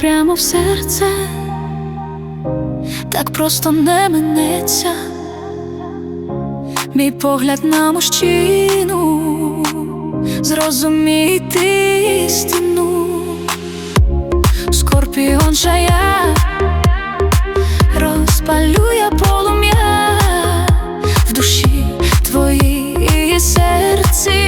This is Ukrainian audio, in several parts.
прямо в серце, так просто не минеться, мій погляд на мужчину, зрозуміти істину, скорпіон жая розпалює полум'я в душі твоїй серці.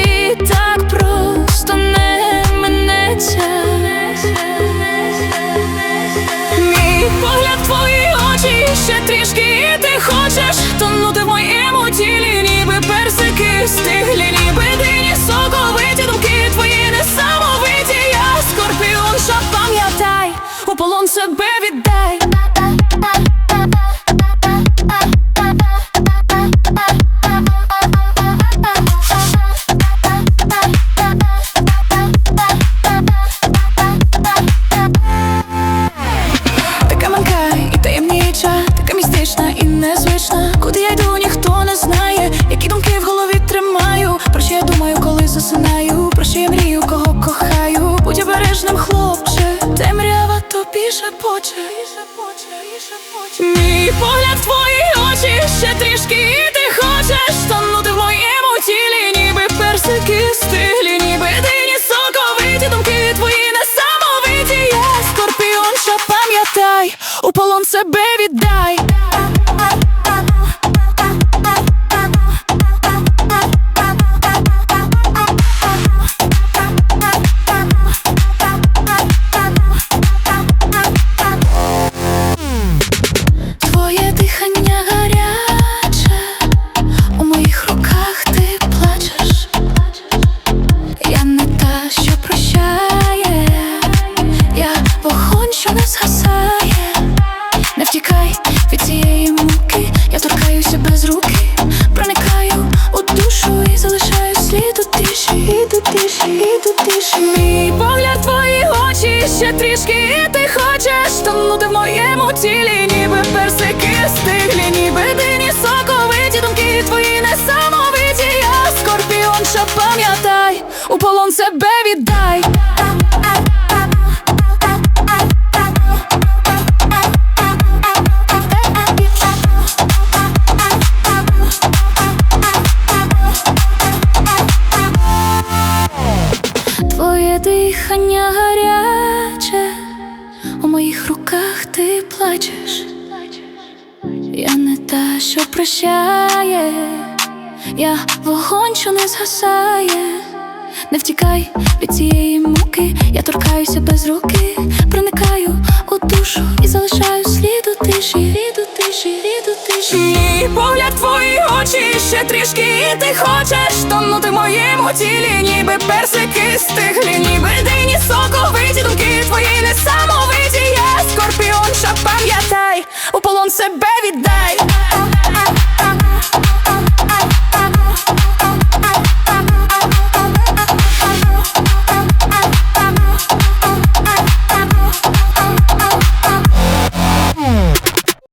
Погляд твої очі ще трішки і ти хочеш тонути в моєму тілі, ніби персики стиглі, така і незвична. Куди я йду, ніхто не знає, які думки в голові тримаю. Про що я думаю, коли засинаю, про що я мрію, кого кохаю. Будь обережним, хлопче, темрява тобі шепоче. Мій погляд твої очі ще трішки, і ти хочеш тонути у полон себе віддай. Від цієї муки, я торкаюся без руки, проникаю у душу і залишаю слід у тиші, і у тиші, і у тиші. Мій погляд, твої очі ще трішки, і ти хочеш тонути в моєму тілі, ніби персики стиглі, ніби дині соковиті думки твої несамовиті. Я скорпіон, що пам'ятай, у полон себе віддай. Дихання гаряче, у моїх руках ти плачеш. Я не та, що прощає, я вогонь, що не згасає. Не втікай від цієї муки, я торкаюся без руки, проникаю у душу і залишаю слід у тиші, слід у тиші, слід у тиші. Мій погляд, твої очі ще трішки, і ти хочеш тонути моєму тілі, ніби персики стиглі, соковиті думки твої несамовиті я Скорпіон, що пам'ятай, у полон себе віддай.